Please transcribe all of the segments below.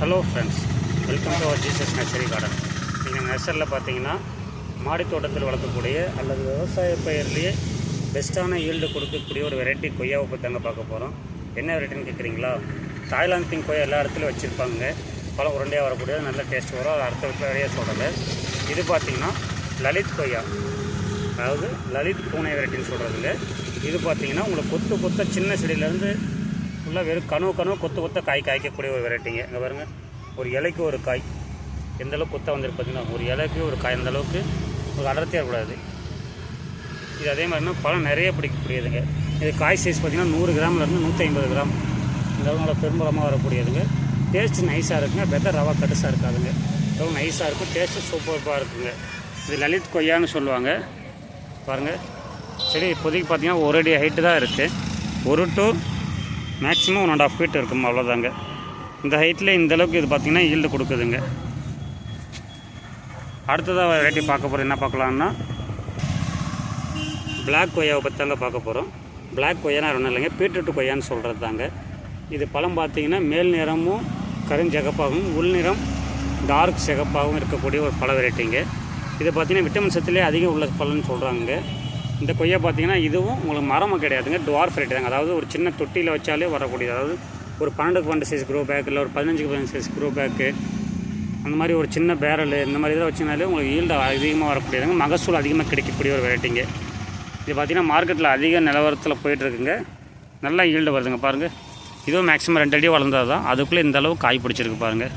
Hello friends welcome to our Jesus nursery garden நீங்கள் நர்சரியில் பார்த்தீங்கன்னா மாடி தோட்டத்தில் வளர்க்கக்கூடிய அல்லது விவசாய பயிர்லேயே பெஸ்ட்டான ஈல்டு கொடுக்கக்கூடிய ஒரு வெரைட்டி கொய்யாவை பற்றி தாங்க பார்க்க போகிறோம் என்ன வெரைட்டின்னு கேட்குறீங்களா தாய்லாந்து பிங்க் கொய்யா எல்லா இடத்துலையும் வச்சுருப்பாங்க. பழம் உருண்டையாக வரக்கூடிய நல்ல டேஸ்ட் வரும். அது அடுத்த வரையே சொல்கிறது இது பார்த்தீங்கன்னா லலித் கொய்யா. அதாவது லலித் பூனை வெரைட்டின்னு சொல்கிறதுங்க இது பார்த்தீங்கன்னா உங்களுக்கு கொத்து கொத்த சின்ன செடியிலேருந்து ஃபுல்லாக வெறும் கனவு கனவு கொத்து கொத்த காய் காய்க்கக்கூடிய ஒரு வெரைட்டிங்க இங்கே. பாருங்கள் ஒரு இலைக்கு ஒரு காய். எந்த அளவுக்கு கொத்த வந்திருக்கு பார்த்தீங்கன்னா ஒரு இலைக்கு ஒரு காய் அந்த அளவுக்கு ஒரு அடர்த்தியாக கூடாது இது அதே மாதிரினா பழம் நிறைய பிடிக்கக்கூடியதுங்க. இது காய் சைஸ் பார்த்தீங்கன்னா நூறு கிராம்லேருந்து நூற்றி ஐம்பது கிராம். இந்த அளவு நல்லா பெரும்பலமாக வரக்கூடியதுங்க. டேஸ்ட்டு நைஸாக இருக்குங்க. வெதை ரவா கடுசாக இருக்காதுங்க. ரொம்ப நைஸாக இருக்கும். டேஸ்ட்டு சூப்பராக இருக்குங்க. இது லலித் கொய்யான்னு சொல்லுவாங்க. பாருங்கள் செடி இப்போதைக்கு பார்த்தீங்கன்னா ஒரு அடி ஹைட்டு தான் இருக்குது ஒரு two maximum one and half feet இருக்கும் அவ்வளோதாங்க இந்த ஹைட்டில் இந்த அளவுக்கு இது பார்த்திங்கன்னா ஈல்டு கொடுக்குதுங்க. அடுத்ததாக வெரைட்டி பார்க்க போகிறது என்ன பார்க்கலான்னா பிளாக் கொய்யாவை பற்றி தாங்க பார்க்க போகிறோம் பிளாக் கொய்யானா ஒன்றும் இல்லைங்க. பீட்ரூட் கொய்யான்னு சொல்கிறது தாங்க இது பழம் பார்த்தீங்கன்னா மேல் நிறமும் கருஞ்சகப்பாகவும் உள் நிறம் டார்க் சிகப்பாகவும் இருக்கக்கூடிய ஒரு பழ வெரைட்டிங்க இது பார்த்திங்கன்னா விட்டமின் சத்துலேயே அதிகம் உள்ள பழம்னு சொல்கிறாங்க இந்த கொய்யா பார்த்தீங்கன்னா இதுவும் உங்களுக்கு மரமும் கிடையாதுங்க. டுவார்ஃப் வெரைட்டி தாங்க. அதாவது ஒரு சின்ன தொட்டியில் வச்சாலே வரக்கூடியது. அதாவது ஒரு பன்னெண்டுக்கு பன்னெண்டு சைஸ் க்ரோ பேக் இல்லை ஒரு பதினஞ்சுக்கு பதினஞ்சு சைஸ் க்ரோ பேக்கு அந்த மாதிரி ஒரு சின்ன பேரல் இந்த மாதிரி இதில் வச்சுனாலே உங்களுக்கு ஈல்டு அதிகமாக வரக்கூடியதுங்க. மகசூல் அதிகமாக கிடைக்கக்கூடிய ஒரு வெரைட்டிங்க இது பார்த்தீங்கன்னா மார்க்கெட்டில் அதிக நிலவரத்தில் போயிட்டுருக்குங்க. நல்லா ஈல்டு வருதுங்க பாருங்கள் இதுவும் மேக்ஸிமம் ரெண்டு அடி வளர்ந்தது தான் அதுக்குள்ளே இந்த அளவு காய் பிடிச்சிருக்கு பாருங்கள்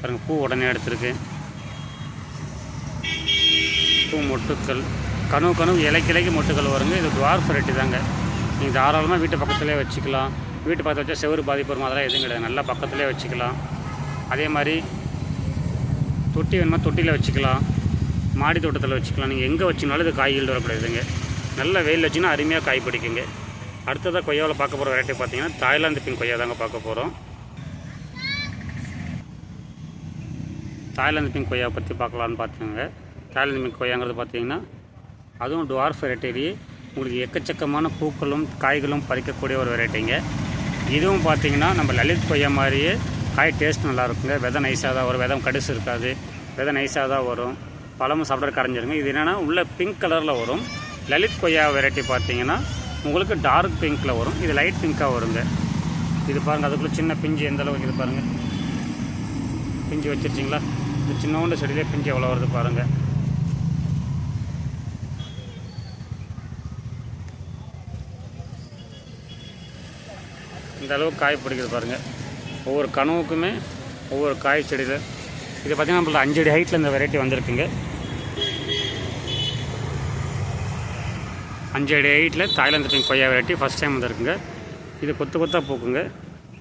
பாருங்கள் பூ உடனே எடுத்திருக்கு. பூ மொட்டுக்கள். கனவு கனவு இலைக்கு இலைக்கு மொட்டுக்கள் வருங்க. இது டுவார்ஃப் வெரைட்டி தாங்க. நீங்கள் தாராளமாக வீட்டு பக்கத்துலேயே வச்சுக்கலாம். வீட்டு பக்கத்தில் வச்சா செவரு பாதிப்பு வரும். அதெல்லாம் எதுவும் கிடையாது. நல்லா பக்கத்துலேயே வச்சுக்கலாம். அதே மாதிரி தொட்டி வேணுமா தொட்டியில் வச்சுக்கலாம். மாடி தோட்டத்தில் வச்சுக்கலாம். நீங்கள் எங்கே வச்சிங்கனாலும் இது காய்கள் வரப்படாதுங்க வரக்கூடாதுங்க. நல்ல வெயில் வச்சிங்கன்னா அருமையாக காய் பிடிக்குங்க. அடுத்ததாக கொய்யாவில் பார்க்க போகிற வெரைட்டி பார்த்தீங்கன்னா தாய்லாந்து பின் கொய்யா தாங்க பார்க்க போகிறோம் தாய்லாந்து பின் கொய்யாவை பற்றி பார்க்கலான்னு பார்த்துங்க தாய்லாந்து பின் கொய்யாங்கிறது பார்த்தீங்கன்னா அதுவும் டுவார்ஃப் வெரைட்டிலேயே உங்களுக்கு எக்கச்சக்கமான பூக்களும் காய்களும் பறிக்கக்கூடிய ஒரு வெரைட்டிங்க இதுவும் பார்த்தீங்கன்னா நம்ம லலித் கொய்யா மாதிரியே காய் டேஸ்ட் நல்லா இருக்குங்க விதை நைஸாக தான் வரும். விதம் கடுசு இருக்காது. விதை நைஸாக தான் வரும். பழமும் சாப்பிட கரைஞ்சிருங்க. இது என்னென்னா உள்ள பிங்க் கலரில் வரும். லலித் கொய்யா வெரைட்டி பார்த்தீங்கன்னா உங்களுக்கு டார்க் பிங்க்கில் வரும். இது லைட் பிங்க்காக வருங்க. இது பாருங்கள் அதுக்குள்ளே சின்ன பிஞ்சு எந்த அளவுக்கு இது பாருங்கள் பிஞ்சு வச்சிருச்சிங்களா? இந்த சின்னோண்டு செடியிலே பிஞ்சு எவ்வளோ வருது பாருங்கள் இந்த அளவுக்கு காய் பிடிக்குது பாருங்கள் ஒவ்வொரு கனவுக்குமே ஒவ்வொரு காய் செடியில். இது பார்த்திங்கன்னா நம்மளுக்கு அஞ்சடி ஹைட்டில் இந்த வெரைட்டி வந்திருக்குங்க. அஞ்சடி ஹைட்டில் தாய்லாந்து பிங்க் கொய்யா வெரைட்டி ஃபஸ்ட் டைம் வந்திருக்குங்க. இது கொத்து கொத்தாக பூக்குங்க.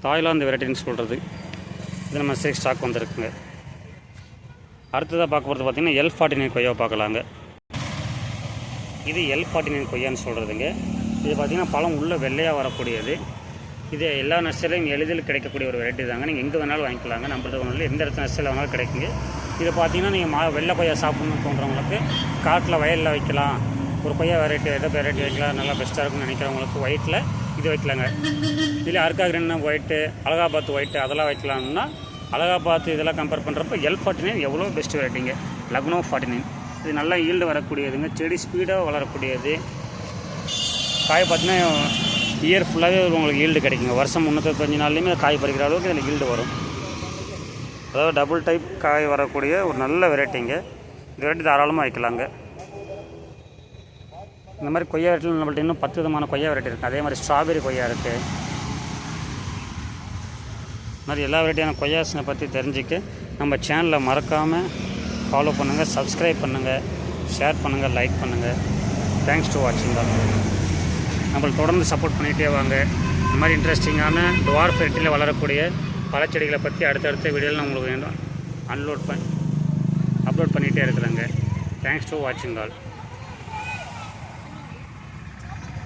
தாய்லாந்து வெரைட்டின்னு சொல்கிறது இது நம்ம சேக் ஸ்டாக் வந்திருக்குங்க. அடுத்ததாக பார்க்க போகிறது பார்த்திங்கன்னா எல் ஃபார்ட்டி நைன் கொய்யாவை பார்க்கலாங்க. இது எல் ஃபார்ட்டி நைன் கொய்யான்னு சொல்கிறதுங்க இது பார்த்திங்கன்னா பழம் உள்ளே வெள்ளையாக வரக்கூடியது. இது எல்லா நர்சரிலையும் எளிதில் கிடைக்கக்கூடிய ஒரு வெரைட்டி தாங்க. நீங்கள் எங்கே வேணாலும் வாங்கிக்கலாங்க. நம்மளது ஒன்றும் எந்த இடத்துல நர்சரியில் வேணாலும் கிடைக்குங்க. இது பார்த்தீங்கன்னா நீங்கள் மா வெள்ளை கொய்யா சாப்பிட்ணுன்னு தோன்றவங்களுக்கு காட்டில் வயலில் வைக்கலாம். ஒரு கொய்யா வெரைட்டி எதை வெரைட்டி வைக்கலாம். நல்லா பெஸ்ட்டாக இருக்கும்னு நினைக்கிறவங்களுக்கு ஒயிட்டில் இது வைக்கலாங்க. இதில் அர்க்காகிரன் ஒயிட்டு அலகாபாத் ஒயிட்டு அதெல்லாம் வைக்கலாம்னா அலகாபாத் இதெல்லாம் கம்பேர் பண்ணுறப்ப எல் ஃபார்ட்டி நைன் எவ்வளோ பெஸ்ட் வெரைட்டிங்க லக்னோ ஃபார்ட்டி நைன் இது நல்லா ஈல்டு வரக்கூடியதுங்க. செடி ஸ்பீடாக வளரக்கூடியது. காய் பார்த்தீங்கன்னா இயர் ஃபுல்லாகவே உங்களுக்கு ஈல்டு கிடைக்குங்க. வருஷம் முந்நூற்றஞ்சு நாள்லேயுமே காய் பறிக்கிற அளவுக்கு இதில் ஈல்டு வரும். அதாவது டபுள் டைப் காய் வரக்கூடிய ஒரு நல்ல வெரைட்டிங்க இந்த வெரைட்டி தாராளமாக வைக்கலாங்க. இந்த மாதிரி கொய்யா வெரைட்டியில் நம்மள்ட்ட இன்னும் பத்து விதமான கொய்யா வெரைட்டி இருக்குது அதே மாதிரி ஸ்ட்ராபெரி கொய்யா இருக்குது இந்த மாதிரி எல்லா வெரைட்டியான கொய்யாஸினை பற்றி தெரிஞ்சுக்க நம்ம சேனலை மறக்காமல் ஃபாலோ பண்ணுங்கள் சப்ஸ்கிரைப் பண்ணுங்கள் ஷேர் பண்ணுங்கள் லைக் பண்ணுங்கள் தேங்க்ஸ் டு வாட்சிங் தான் நம்மளுக்கு தொடர்ந்து சப்போர்ட் பண்ணிகிட்டே வாங்க. இந்த மாதிரி இன்ட்ரெஸ்டிங்கான டுவார் ஃபெட்டியில் வளரக்கூடிய பழச்செடிகளை பற்றி அடுத்தடுத்த வீடியோவில் நான் உங்களுக்கு அன்லோட் பண்ணி அப்லோட் பண்ணிகிட்டே இருக்கிறேங்க தேங்க்ஸ் டு வாட்சிங் ஆல்